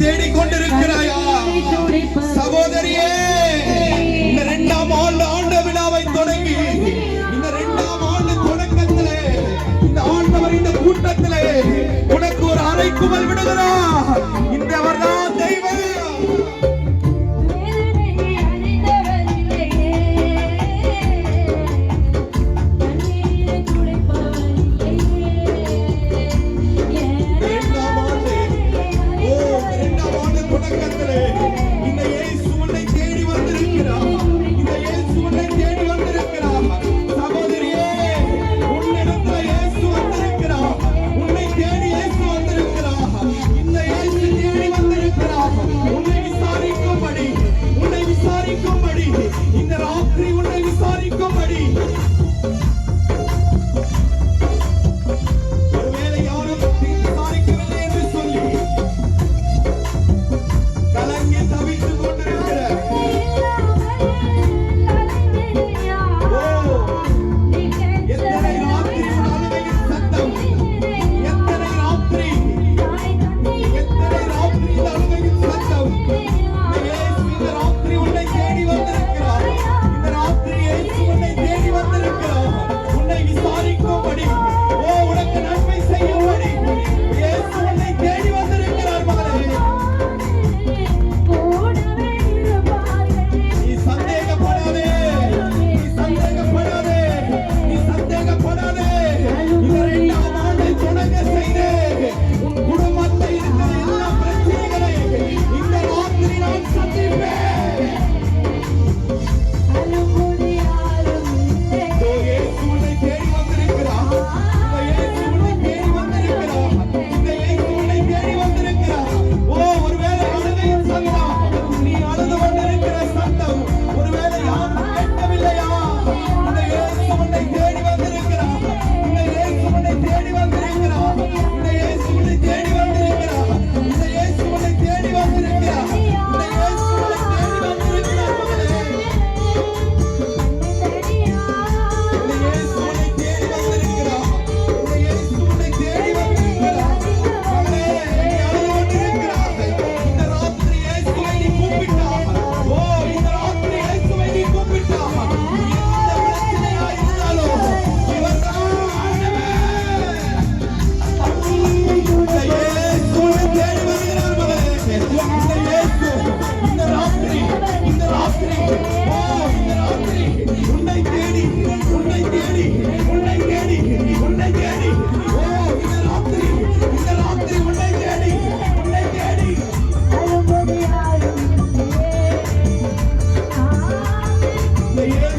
தேடிக் கொண்டிருக்கிறாயா சகோதரியே இந்த இரண்டாம் ஆண்டு ஆண்டு விழாவை தொடங்கி இந்த இரண்டாம் ஆண்டு தொடக்கத்திலே இந்த ஆண்டவர் இந்த கூட்டத்திலே உனக்கு ஒரு அறைக்குமல் விடுகிறார்.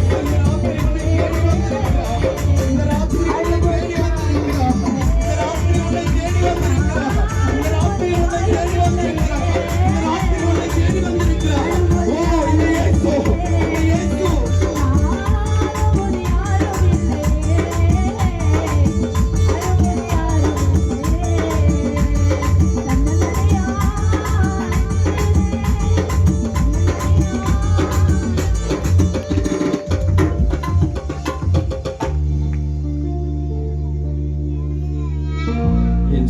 Thank you.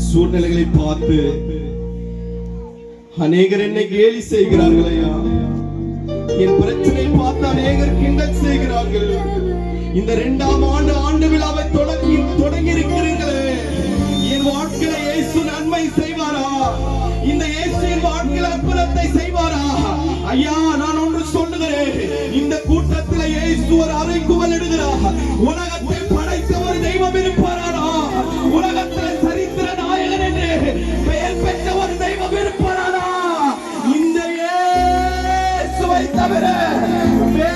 சூழ்நிலைகளை பார்த்து அநேகர் என்னை கேலி செய்கிறார்கள் ஐயா. என் பிரச்சனை பார்த்து அநேகர் கிண்டல் செய்கிறார்கள். இந்த இரண்டாம் ஆண்டு ஆண்டு விழாவை தொடங்கி தொடங்கி இருக்கிறீர்களே என் வாழ்க்கையில இயேசு நன்மை செய்வாரா? இந்த இயேசுவின் வாழ்க்கையில் அற்புதத்தை செய்வாரா? ஐயா நான் ஒன்று சொல்லுகிறேன். இந்த கூட்டத்தில் இயேசு ஒரு அறைக்குவல் இடுகிறார். உலகத்தை படைத்தவர் ஒரு தெய்வம் இருப்பாரா உலகத்தில்